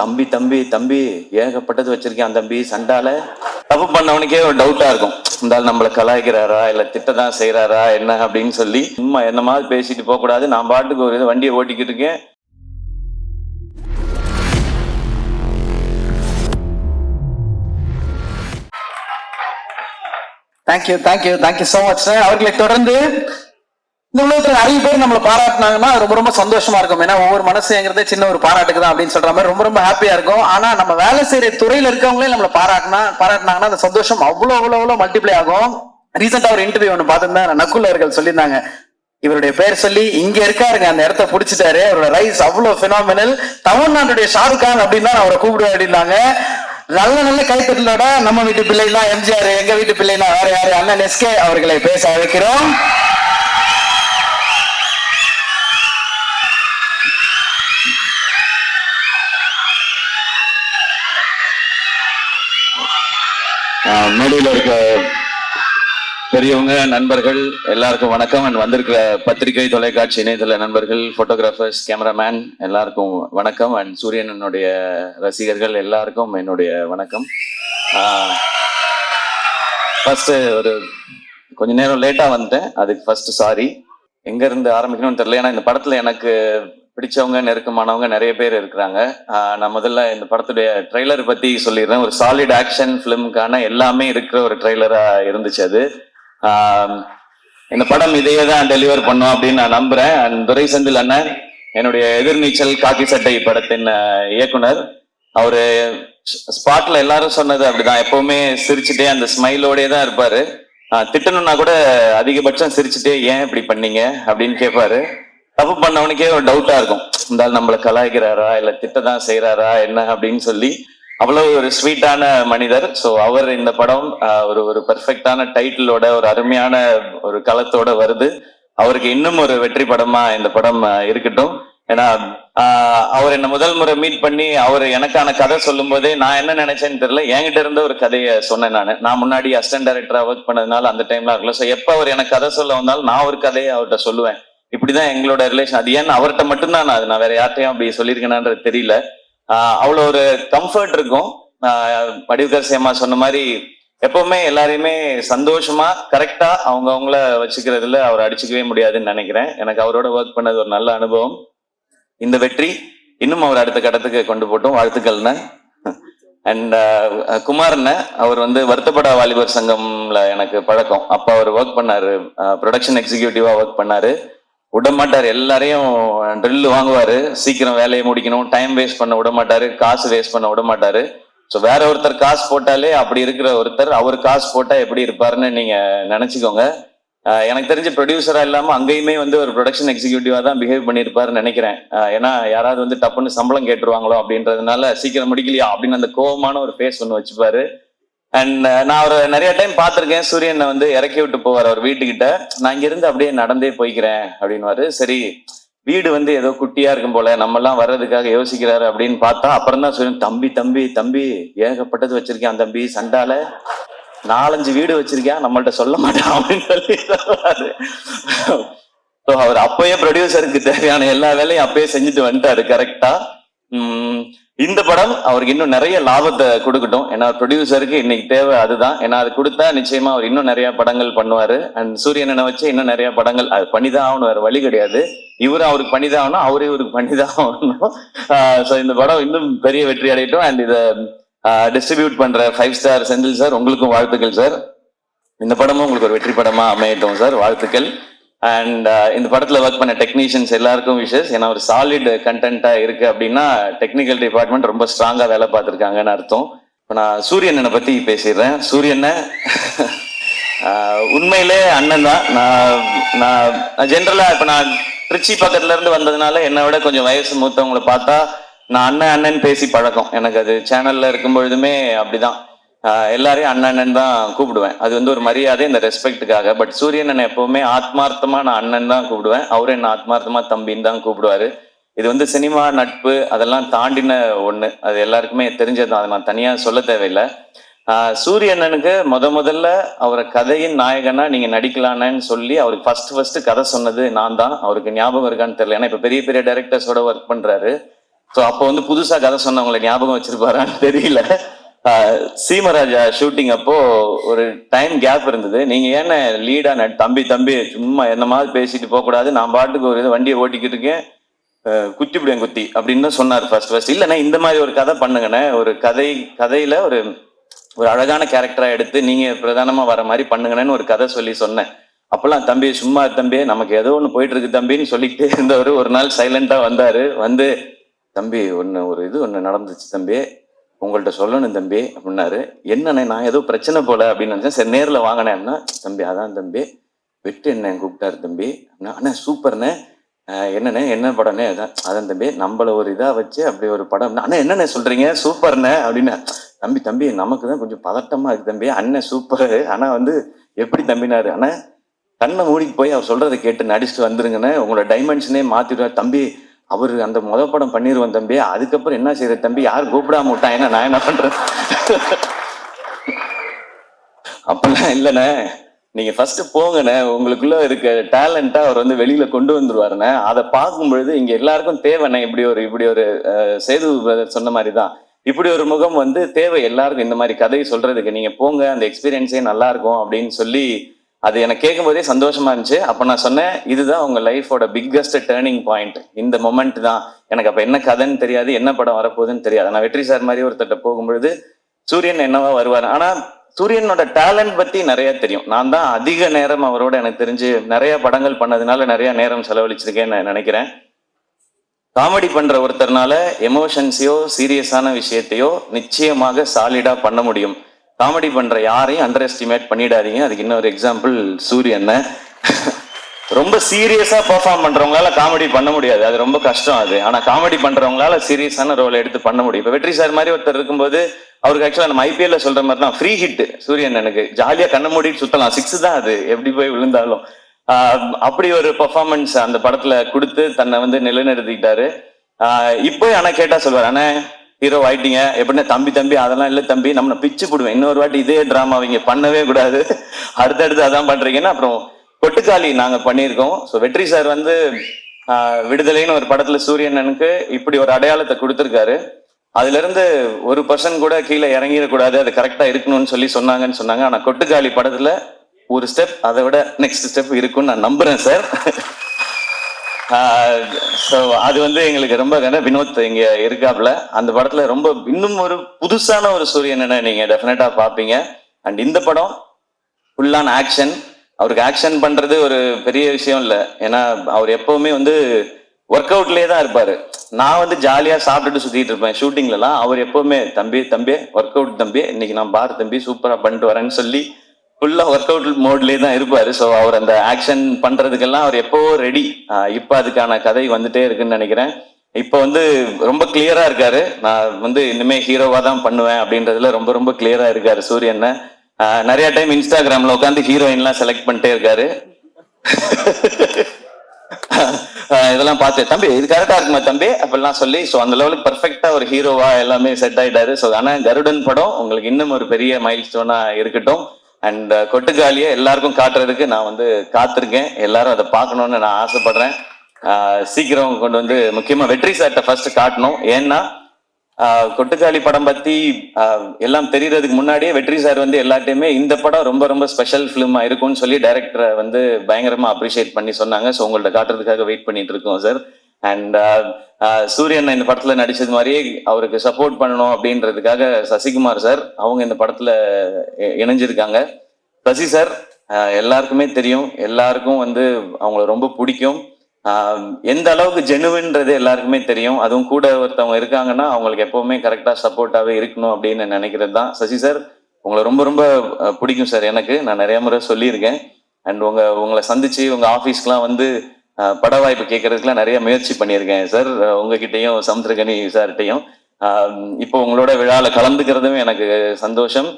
தம்பி தம்பி தம்பி ஏகப்பட்டது வச்சிருக்கேன் தம்பி. சண்டால தப்பு பண்ணவனுக்கே ஒரு டவுட்டா இருக்கும். இந்த நம்மளை நம்மள கலாய்க்கிறாரா இல்ல திட்டதான் செய்யறாரா என்ன அப்படின்னு சொல்லி சும்மா என்ன மாதிரி பேசிட்டு போக கூடாது. நான் பாட்டுக்கு ஒரு வண்டியை ஓட்டிக்கிட்டு இருக்கேன். Thank you thank you thank you so much sir அவர்களை தொடர்ந்து இந்த உலகத்துல நிறைய பேர் நம்மளை பாராட்டினாங்கன்னா ரொம்ப ரொம்ப சந்தோஷமா இருக்கும். ஏன்னா ஒவ்வொரு மனசுங்கிறதே சின்ன ஒரு பாராட்டுக்கு தான் அப்படின்னு சொல்ற மாதிரி ரொம்ப ரொம்ப ஹாப்பியா இருக்கும். ஆனா நம்ம வேலை செய்யற துறையில இருக்கவங்களே நம்மளை பாராட்டினா பாராட்டினாங்கன்னா அந்த சந்தோஷம் அவ்வளோ அவ்வளோ அவ்வளோ மல்டிப்ளை ஆகும். ரீசெண்டா ஒரு இன்டர்வியூ ஒன்று பார்த்துருந்தேன் நக்குல் அவர்கள் சொல்லியிருந்தாங்க. இவருடைய பேர் சொல்லி இங்க இருக்காருங்க அந்த இடத்த பிடிச்சிட்டாரு. அவரோட ரைஸ் அவ்வளவு பினாமினல் தமிழ்நாட்டுடைய ஷாருக் கான் அப்படின்னு தான் அவரை கூப்பிடுவேன் அப்படின்னாங்க. நல்ல நல்ல கைத்தட்டலோட நம்ம வீட்டு பிள்ளைனா எம்ஜிஆர் எங்க வீட்டு பிள்ளைனா வேற யாரு? அண்ணன் எஸ்கே அவர்களை பேச அழைக்கிறோம். மேடையில் இருக்க பெரியவங்க நண்பர்கள் எல்லாருக்கும் வணக்கம். அண்ட் வந்திருக்கிற பத்திரிகை தொலைக்காட்சி இணையதள நண்பர்கள் போட்டோகிராஃபர்ஸ் கேமராமேன் எல்லாருக்கும் வணக்கம். அண்ட் சூரியனனுடைய ரசிகர்கள் எல்லாருக்கும் என்னுடைய வணக்கம். ஃபஸ்ட்டு ஒரு கொஞ்ச நேரம் லேட்டாக வந்துட்டேன். அதுக்கு ஃபஸ்ட்டு சாரி எங்கேருந்து ஆரம்பிக்கணும்னு தெரியல. ஏன்னா இந்த படத்தில் எனக்கு பிடிச்சவங்க நெருக்கமானவங்க நிறைய பேர் இருக்கிறாங்க. நான் முதல்ல இந்த படத்துடைய ட்ரெய்லர் பத்தி சொல்லிடுறேன். ஒரு சாலிட் ஆக்ஷன் ஃபிலிமுக்கான எல்லாமே இருக்கிற ஒரு ட்ரெய்லரா இருந்துச்சு அது. இந்த படம் இதையே தான் டெலிவர் பண்ணும் அப்படின்னு நான் நம்புறேன். அண்ட் துரை செந்தில் அண்ணன் என்னுடைய எதிர்நீச்சல் காக்கி சட்டை படத்தின் இயக்குனர். அவரு ஸ்பாட்ல எல்லாரும் சொன்னது அப்படிதான். எப்பவுமே சிரிச்சுட்டே அந்த ஸ்மைலோடயே தான் இருப்பாரு. திட்டணும்னா கூட அதிகபட்சம் சிரிச்சுட்டே ஏன் இப்படி பண்ணீங்க? அப்படின்னு கேட்பாரு தப்பு பண்ணவனுக்கே ஒரு டவுட்டா இருக்கும். இந்த நம்மளை கலாய்க்கிறாரா? இல்ல திட்டதான் செய்யறாரா என்ன? அப்படின்னு சொல்லி அவ்வளவு ஒரு ஸ்வீட்டான மனிதர். ஸோ அவர் இந்த படம் ஒரு ஒரு பெர்ஃபெக்டான டைட்டிலோட ஒரு அருமையான ஒரு களத்தோட வருது. அவருக்கு இன்னும் ஒரு வெற்றி படமா இந்த படம் இருக்கட்டும். ஏன்னா அவர் என்ன முதல் முறை மீட் பண்ணி அவர் எனக்கான கதை சொல்லும் போதே நான் என்ன நினைச்சேன்னு தெரியல. என்கிட்ட இருந்த ஒரு கதையை சொன்னேன் நான். நான் முன்னாடி அசிஸ்டன்ட் டைரக்டரா ஒர்க் பண்ணதுனால அந்த டைம்ல இருக்கல ஸோ எப்போ அவர் எனக்கு கதை சொல்ல வந்தாலும் நான் ஒரு கதையை அவர்கிட்ட சொல்லுவேன். இப்படிதான் எங்களோட ரிலேஷன் அது ஏன் அவர்கிட்ட மட்டும்தான்? நான் அது நான் வேற யார்ட்டையும் அப்படி சொல்லியிருக்கேனான்றது தெரியல. அவ்வளோ ஒரு கம்ஃபர்ட் இருக்கும். ஆஹ் வடிவுகர் சேமா சொன்ன மாதிரி எப்பவுமே எல்லாரையுமே சந்தோஷமா கரெக்டா அவங்க அவங்கள வச்சுக்கிறதுல அவர் அடிச்சுக்கவே முடியாதுன்னு நினைக்கிறேன். எனக்கு அவரோட ஒர்க் பண்ணது ஒரு நல்ல அனுபவம். இந்த வெற்றி இன்னும் அவர் அடுத்த கட்டத்துக்கு கொண்டு போட்டோம். வாழ்த்துக்கள்னு அண்ட் குமார்னு அவர் வந்து வருத்தப்பட வாலிபர் சங்கம்ல எனக்கு பழக்கம். அப்ப அவர் ஒர்க் பண்ணாரு. ப்ரொடக்ஷன் எக்ஸிக்யூட்டிவா ஒர்க் பண்ணாரு. விட மாட்டாரு எல்லாரையும் ட்ரில் வாங்குவாரு. சீக்கிரம் வேலையை முடிக்கணும். டைம் வேஸ்ட் பண்ண விட மாட்டார் காசு வேஸ்ட் பண்ண விட மாட்டார் ஸோ வேற ஒருத்தர் காசு போட்டாலே அப்படி இருக்கிற ஒருத்தர் அவர் காசு போட்டால் எப்படி இருப்பாருன்னு நீங்க நினைச்சுக்கோங்க. எனக்கு தெரிஞ்ச ப்ரொடியூசரா இல்லாமல் அங்கேயுமே வந்து ஒரு ப்ரொடக்ஷன் எக்ஸிக்யூட்டிவா தான் பிஹேவ் பண்ணியிருப்பாருன்னு நினைக்கிறேன். ஏன்னா யாராவது வந்து டப்புன்னு சம்பளம் கேட்டுருவாங்களோ அப்படின்றதுனால சீக்கிரம் முடிக்கலையா அப்படின்னு அந்த கோவமான ஒரு ஃபேஸ் ஒன்று வச்சுப்பாரு. அண்ட் uh, நான் அவரை நிறைய டைம் பார்த்துருக்கேன். சூரியனை வந்து இறக்கி விட்டு போவார் அவர் வீட்டுக்கிட்ட. நான் இங்கிருந்து அப்படியே நடந்தே போய்க்கிறேன் அப்படின்னுவாரு. சரி வீடு வந்து ஏதோ குட்டியா இருக்கும் போல. நம்ம எல்லாம் வர்றதுக்காக யோசிக்கிறாரு அப்படின்னு பார்த்தா அப்புறம் தான் சூரியன் தம்பி தம்பி தம்பி ஏகப்பட்டது வச்சிருக்கேன் தம்பி சண்டால. நாலஞ்சு வீடு வச்சிருக்கேன் நம்மள்ட்ட சொல்ல மாட்டேன் அப்படின்னு சொல்லி சொல்றாரு ஸோ அவர் அப்பயே ப்ரொடியூசருக்கு தேவையான எல்லா வேலையும் அப்பயே செஞ்சுட்டு வந்துட்டாரு கரெக்டா இந்த படம் அவருக்கு இன்னும் நிறைய லாபத்தை கொடுக்கட்டும். ஏன்னா ப்ரொடியூசருக்கு இன்னைக்கு தேவை அதுதான். ஏன்னா அது கொடுத்தா நிச்சயமா அவர் இன்னும் நிறைய படங்கள் பண்ணுவாரு. அண்ட் சூரியனை வச்சு இன்னும் நிறைய படங்கள் அது பண்ணிதான் ஆகணும் வேற வழி கிடையாது. இவரும் அவருக்கு பண்ணிதான் ஆகணும் அவரே இவருக்கு பண்ணிதான் ஆகணும் ஸோ இந்த படம் இன்னும் பெரிய வெற்றி அடையட்டும். அண்ட் இதை டிஸ்ட்ரிபியூட் பண்ற ஃபைவ் ஸ்டார் செந்தில் சார் உங்களுக்கும் வாழ்த்துக்கள் சார். இந்த படமும் உங்களுக்கு ஒரு வெற்றி படமா அமையட்டும் சார். வாழ்த்துக்கள். அண்ட் uh, இந்த படத்தில் ஒர்க் பண்ண டெக்னீஷியன்ஸ் எல்லாருக்கும் விஷஸ் ஏன்னா ஒரு சாலிட் கண்டென்ட்டாக இருக்குது அப்படின்னா டெக்னிக்கல் டிபார்ட்மெண்ட் ரொம்ப ஸ்ட்ராங்காக வேலை பார்த்துருக்காங்கன்னு அர்த்தம். இப்போ நான் சூரியனை பற்றி பேசிடுறேன். சூரியனை உண்மையிலே அண்ணன் தான். நான் நான் ஜென்ரலாக இப்போ நான் திருச்சி பக்கத்துல இருந்து வந்ததுனால என்னை விட கொஞ்சம் வயசு மூத்தவங்களை பார்த்தா நான் அண்ணன் அண்ணன் பேசி பழக்கம். எனக்கு அது சேனலில் இருக்கும் பொழுதுமே அப்படிதான். எல்லாரையும் அண்ணன் தான் கூப்பிடுவேன். அது வந்து ஒரு மரியாதை இந்த ரெஸ்பெக்ட்டுக்காக. பட் சூரியன் நான் எப்பவுமே ஆத்மார்த்தமா நான் அண்ணன் தான் கூப்பிடுவேன். அவரும் என்ன ஆத்மார்த்தமா தம்பின்னு தான் கூப்பிடுவாரு. இது வந்து சினிமா நட்பு அதெல்லாம் தாண்டின ஒண்ணு. அது எல்லாருக்குமே தெரிஞ்சது அதை நான் தனியா சொல்ல தேவையில்லை. சூரியண்ணனுக்கு முத முதல்ல அவரை கதையின் நாயகனா நீங்க நடிக்கலான்னு சொல்லி அவருக்கு ஃபர்ஸ்ட் ஃபர்ஸ்ட் கதை சொன்னது நான் தான். அவருக்கு ஞாபகம் இருக்கான்னு தெரியல. ஏன்னா இப்ப பெரிய பெரிய டைரக்டர்ஸோட ஒர்க் பண்றாரு. ஸோ அப்போ வந்து புதுசா கதை சொன்னவங்களை ஞாபகம் வச்சிருப்பாரான்னு தெரியல. சீமராஜா ஷூட்டிங் அப்போ ஒரு டைம் கேப் இருந்தது. நீங்க ஏன்ன லீடா தம்பி தம்பி சும்மா என்ன மாதிரி பேசிட்டு போக கூடாது நான் பாட்டுக்கு ஒரு இது வண்டியை ஓட்டிக்கிட்டு இருக்கேன். குத்தி விடுவேன் குத்தி அப்படின்னு சொன்னார் ஃபர்ஸ்ட் ஃபர்ஸ்ட் இல்லைண்ணே இந்த மாதிரி ஒரு கதை பண்ணுங்கண்ணே. ஒரு கதை கதையில ஒரு ஒரு அழகான கேரக்டரா எடுத்து நீங்க பிரதானமா வர மாதிரி பண்ணுங்கண்ணேன்னு ஒரு கதை சொல்லி சொன்னேன். அப்பெல்லாம் தம்பி சும்மா தம்பி நமக்கு ஏதோ ஒன்று போயிட்டு இருக்கு தம்பின்னு சொல்லிக்கிட்டே இருந்தவர். ஒரு நாள் சைலண்டா வந்தாரு. வந்து தம்பி ஒன்று ஒரு இது ஒன்று நடந்துச்சு தம்பி. உங்கள்கிட்ட சொல்லணும் தம்பி அப்படின்னாரு. என்னண்ணே நான் ஏதோ பிரச்சனை போல அப்படின்னு நினச்சேன். சரி நேரில் வாங்கினேன் தம்பி அதான் தம்பி. வெட்டு என்ன கூப்பிட்டாரு தம்பி. அண்ணா சூப்பர்ண்ணே. என்னண்ணே என்ன படம்னே அதான் அதான் தம்பி. நம்மளை ஒரு இதாக வச்சு அப்படி ஒரு படம். அண்ணா என்னண்ணே சொல்கிறீங்க சூப்பர்ண்ணே அப்படின்னு. தம்பி தம்பி நமக்கு தான் கொஞ்சம் பதட்டமாக இருக்குது தம்பி. அண்ணன் சூப்பர். ஆனால் வந்து எப்படி தம்பினாரு? ஆனால் கண்ணை மூடிக்கு போய் அவர் சொல்கிறத கேட்டு நடிச்சுட்டு வந்துருங்கண்ணே. உங்களோட டைமென்ஷனே மாற்றிடுவார் தம்பி அவர் அந்த முத படம் பண்ணிடுவோம் தம்பி. அதுக்கப்புறம் என்ன செய்யற தம்பி? யார் கூப்பிடாம விட்டான் என்ன? நான் என்ன பண்றேன் அப்பெல்லாம் இல்லைண்ணே. நீங்க ஃபர்ஸ்ட் போங்கண்ணே. உங்களுக்குள்ள இருக்க டேலண்டா அவர் வந்து வெளியில கொண்டு வந்துருவாருண்ணே. அதை பார்க்கும் பொழுது இங்க எல்லாருக்கும் தேவைண்ணே. இப்படி ஒரு இப்படி ஒரு சேது சொன்ன மாதிரி தான் இப்படி ஒரு முகம் வந்து தேவை. எல்லாருக்கும் இந்த மாதிரி கதையை சொல்றதுக்கு நீங்க போங்க. அந்த எக்ஸ்பீரியன்ஸே நல்லா இருக்கும் அப்படின்னு சொல்லி அது எனக்கு கேட்கும்போதே சந்தோஷமா இருந்துச்சு. அப்ப நான் சொன்னேன் இதுதான் உங்க லைஃபோட பிக்கஸ்ட் டேர்னிங் பாயிண்ட் இந்த மொமெண்ட் தான். எனக்கு அப்ப என்ன கதைன்னு தெரியாது என்ன படம் வரப்போகுதுன்னு தெரியாது. நான் வெற்றி சார் மாதிரி ஒருத்தட்ட போகும்பொழுது சூரியன் என்னவா வருவார்? ஆனா சூரியனோட டேலண்ட் பத்தி நிறைய தெரியும். நான் தான் அதிக நேரம் அவரோட எனக்கு தெரிஞ்சு நிறைய படங்கள் பண்ணதுனால நிறைய நேரம் செலவழிச்சிருக்கேன்னு நான் நினைக்கிறேன். காமெடி பண்ற ஒருத்தர்னால எமோஷன்ஸையோ சீரியஸான விஷயத்தையோ நிச்சயமாக சாலிடா பண்ண முடியும். காமெடி பண்ற யாரையும் அண்டர் எஸ்டிமேட் பண்ணிடாதீங்க. அதுக்கு இன்னொரு எக்ஸாம்பிள் சூரியன் ரொம்ப சீரியஸா பெர்ஃபார்ம் பண்றவங்களால காமெடி பண்ண முடியாது. அது ரொம்ப கஷ்டம் அது. ஆனா காமெடி பண்றவங்களால சீரியஸான ரோல் எடுத்து பண்ண முடியும். இப்ப வெற்றி சார் மாதிரி ஒருத்தர் இருக்கும்போது அவருக்கு ஆக்சுவலா நம்ம ஐபிஎல்ல சொல்ற மாதிரி தான் ஃப்ரீ ஹிட் சூரியன் எனக்கு ஜாலியா கண்ண மூடிட்டு சுத்தலாம். சிக்ஸ் தான் அது. எப்படி போய் விழுந்தாலும். அப்படி ஒரு பெர்ஃபார்மன்ஸ் அந்த படத்துல கொடுத்து தன்னை வந்து நிலைநிறுத்திக்கிட்டாரு. இப்போ ஆனா கேட்டா சொல்வார் அண்ணே ஹீரோ ஆயிட்டீங்க. எப்படின்னா தம்பி தம்பி அதெல்லாம் இல்லை தம்பி நம்ம பிச்சு போடுவேன். இன்னொரு வாட்டி இதே டிராமா அவங்க பண்ணவே கூடாது. அடுத்தடுத்து அதான் பண்றீங்கன்னா அப்புறம் கொட்டுக்காளி நாங்கள் பண்ணியிருக்கோம். ஸோ வெற்றி சார் வந்து விடுதலைன்னு ஒரு படத்துல சூரியனனுக்கு இப்படி ஒரு அடையாளத்தை கொடுத்துருக்காரு. அதுல இருந்து ஒரு பர்சன் கூட கீழே இறங்கிடக்கூடாது. அது கரெக்டா இருக்கணும்னு சொல்லி சொன்னாங்கன்னு சொன்னாங்க. ஆனா கொட்டுக்காளி படத்துல ஒரு ஸ்டெப் அதை விட நெக்ஸ்ட் ஸ்டெப் இருக்கும்னு நான் நம்புறேன் சார் ஸோ அது வந்து எங்களுக்கு ரொம்ப கண்ட வினோத் இங்க இருக்காப்ல அந்த படத்துல ரொம்ப இன்னும் ஒரு புதுசான ஒரு சூரியனை நீங்க டெஃபினட்டா பார்ப்பீங்க அண்ட் இந்த படம் ஃபுல்லான ஆக்ஷன் அவருக்கு ஆக்ஷன் பண்றது ஒரு பெரிய விஷயம் இல்லை. ஏன்னா அவர் எப்பவுமே வந்து ஒர்க் அவுட்லேயே தான் இருப்பாரு. நான் வந்து ஜாலியா சாப்பிட்டுட்டு சுத்திட்டு இருப்பேன். ஷூட்டிங்லலாம் அவர் எப்பவுமே தம்பி தம்பி ஒர்க் அவுட் தம்பி. இன்னைக்கு நான் பார் தம்பி சூப்பரா பண்ணிட்டு வரேன்னு சொல்லி ஃபுல்லாக ஒர்க் அவுட் மோட்லேயே தான் இருப்பார். ஸோ அவர் அந்த ஆக்ஷன் பண்ணுறதுக்கெல்லாம் அவர் எப்பவோ ரெடி இப்போ அதுக்கான கதை வந்துட்டே இருக்குன்னு நினைக்கிறேன். இப்போ வந்து ரொம்ப கிளியராக இருக்காரு. நான் வந்து இனிமேல் ஹீரோவாக தான் பண்ணுவேன் அப்படின்றதுல ரொம்ப ரொம்ப கிளியராக இருக்காரு சூரியனை. நிறையா நிறைய டைம் இன்ஸ்டாகிராமில் உட்காந்து ஹீரோயின்லாம் செலக்ட் பண்ணிட்டே இருக்காரு. இதெல்லாம் பார்த்து தம்பி இது கரெக்டாக இருக்குமா தம்பி? அப்படிலாம் சொல்லி ஸோ அந்த லெவலுக்கு பர்ஃபெக்டாக ஒரு ஹீரோவாக எல்லாமே செட் ஆகிட்டாரு ஸோ ஆனால் கருடன் படம் உங்களுக்கு இன்னும் ஒரு பெரிய மைல் ஸ்டோனாக இருக்கட்டும். அண்ட் uh, கொட்டுக்காலியை எல்லாருக்கும் காட்டுறதுக்கு நான் வந்து காத்திருக்கேன். எல்லாரும் அதை பார்க்கணும்னு நான் ஆசைப்படுறேன். சீக்கிரம் கொண்டு வந்து முக்கியமாக வெற்றி சார்ட்ட ஃபர்ஸ்ட் காட்டணும். ஏன்னா கொட்டுக்காளி படம் பற்றி எல்லாம் தெரியறதுக்கு முன்னாடியே வெற்றி சார் வந்து எல்லாத்தையுமே இந்த படம் ரொம்ப ரொம்ப ஸ்பெஷல் ஃபிலிமா இருக்கும்னு சொல்லி டைரக்டரை வந்து பயங்கரமாக அப்ரிஷியேட் பண்ணி சொன்னாங்க. ஸோ உங்கள்ட்ட காட்டுறதுக்காக வெயிட் பண்ணிட்டு இருக்கோம் சார் அண்ட் uh, uh, சூரியன் இந்த படத்துல நடிச்சது மாதிரியே அவருக்கு சப்போர்ட் பண்ணணும் அப்படின்றதுக்காக சசிகுமார் சார் அவங்க இந்த படத்துல இ- இணைஞ்சிருக்காங்க. சசி சார் எல்லாருக்குமே தெரியும். எல்லாருக்கும் வந்து அவங்கள ரொம்ப பிடிக்கும். எந்த அளவுக்கு ஜெனுவின்றது எல்லாருக்குமே தெரியும். அதுவும் கூட ஒருத்தவங்க இருக்காங்கன்னா அவங்களுக்கு எப்பவுமே கரெக்டா சப்போர்ட்டாவே இருக்கணும் அப்படின்னு நினைக்கிறது தான் சசி சார் உங்களை ரொம்ப ரொம்ப பிடிக்கும் சார் எனக்கு. நான் நிறைய முறை சொல்லியிருக்கேன். அண்ட் உங்க உங்களை சந்திச்சு உங்க ஆஃபீஸ்க்குலாம் வந்து பட வாய்ப்பு கேட்கறதுக்குலாம் நிறைய முயற்சி பண்ணியிருக்கேன் சார். அஹ், உங்ககிட்டயும் சமுத்திரகனி சார்கிட்டையும். இப்போ உங்களோட விழாவில் கலந்துக்கிறதும் எனக்கு சந்தோஷம்.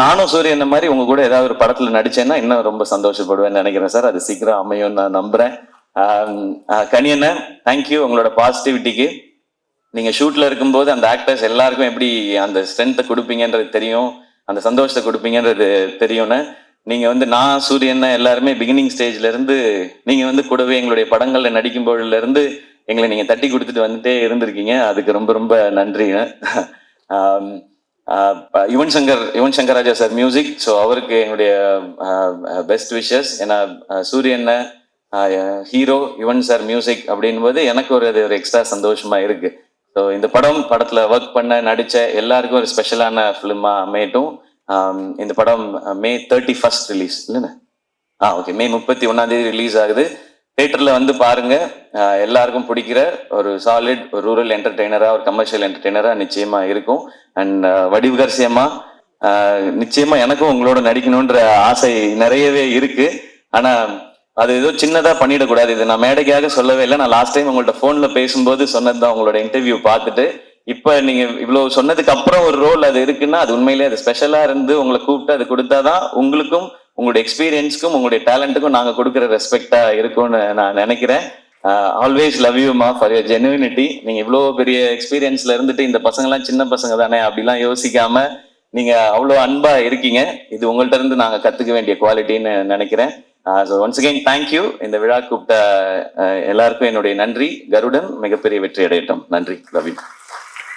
நானும் சூரியன் மாதிரி உங்க கூட ஏதாவது ஒரு படத்துல நடிச்சேன்னா இன்னும் ரொம்ப சந்தோஷப்படுவேன்னு நினைக்கிறேன் சார். அது சீக்கிரம் அமையும் நான் நம்புறேன். கனியண்ண தேங்க்யூ உங்களோட பாசிட்டிவிட்டிக்கு நீங்க ஷூட்ல இருக்கும்போது அந்த ஆக்டர்ஸ் எல்லாருக்கும் எப்படி அந்த ஸ்ட்ரென்த்தை கொடுப்பீங்கன்றது தெரியும் அந்த சந்தோஷத்தை கொடுப்பீங்கன்றது தெரியும்னு. நீங்க வந்து நான் சூரியன் எல்லாருமே பிகினிங் ஸ்டேஜ்ல இருந்து நீங்க வந்து கூடவே எங்களுடைய படங்கள்ல நடிக்கும் பொழுதுல இருந்து எங்களை நீங்க தட்டி கொடுத்துட்டு வந்துட்டே இருந்திருக்கீங்க. அதுக்கு ரொம்ப ரொம்ப நன்றிங்க ப- Yuvan Shankar Yuvan Shankar Raja sir music so அவருக்கு என்னுடைய பெஸ்ட் விஷஸ் ஏன்னா சூரியனை சூரியன் ஹீரோ யுவன் சார் மியூசிக் அப்படின்போது எனக்கு ஒரு அது ஒரு எக்ஸ்ட்ரா சந்தோஷமா இருக்கு. ஸோ இந்த படம் படத்துல ஒர்க் பண்ண நடிச்ச எல்லாருக்கும் ஒரு ஸ்பெஷலான ஃபிலிமா அமையட்டும். இந்த படம் மே தேர்ட்டி ஃபர்ஸ்ட் ரிலீஸ் இல்லைண்ணே ஆ ஓகே மே முப்பத்தி ஒன்னாம் தேதி ரிலீஸ் ஆகுது. தேட்டரில் வந்து பாருங்க எல்லாருக்கும் பிடிக்கிற ஒரு சாலிட் ஒரு ரூரல் என்டர்டெய்னராக ஒரு கமர்ஷியல் என்டர்டெய்னராக நிச்சயமாக இருக்கும். அண்ட் வடிவுகரசியமா நிச்சயமாக எனக்கும் உங்களோட நடிக்கணுன்ற ஆசை நிறையவே இருக்கு. ஆனால் அது ஏதோ சின்னதாக பண்ணிடக்கூடாது. இது நான் மேடைக்காக சொல்லவே இல்லை. நான் லாஸ்ட் டைம் உங்கள்ட்ட ஃபோனில் பேசும்போது சொன்னது தான் உங்களோட இன்டர்வியூ பார்த்துட்டு இப்ப நீங்க இவ்வளவு சொன்னதுக்கு அப்புறம் ஒரு ரோல் அது இருக்குன்னா அது உண்மையிலேயே அது ஸ்பெஷலா இருந்து உங்களை கூப்பிட்டு அது கொடுத்தாதான் உங்களுக்கும் உங்களுடைய எக்ஸ்பீரியன்ஸ்க்கும் உங்களுடைய டேலண்ட்டுக்கும் நாங்க கொடுக்குற ரெஸ்பெக்டா இருக்கும்னு நான் நினைக்கிறேன். Always love you ma'am for your genuinity நீங்க இவ்வளோ பெரிய எக்ஸ்பீரியன்ஸ்ல இருந்துட்டு இந்த பசங்களாம் சின்ன பசங்க தானே அப்படிலாம் யோசிக்காம நீங்க அவ்வளோ அன்பா இருக்கீங்க. இது உங்கள்ட்ட இருந்து நாங்க கத்துக்க வேண்டிய குவாலிட்டின்னு நினைக்கிறேன். ஸோ ஒன்ஸ் அகெயின் தேங்க்யூ இந்த விழா கூப்பிட்ட எல்லாருக்கும் என்னுடைய நன்றி. கருடன் மிகப்பெரிய வெற்றி அடையட்டும் நன்றி. Love you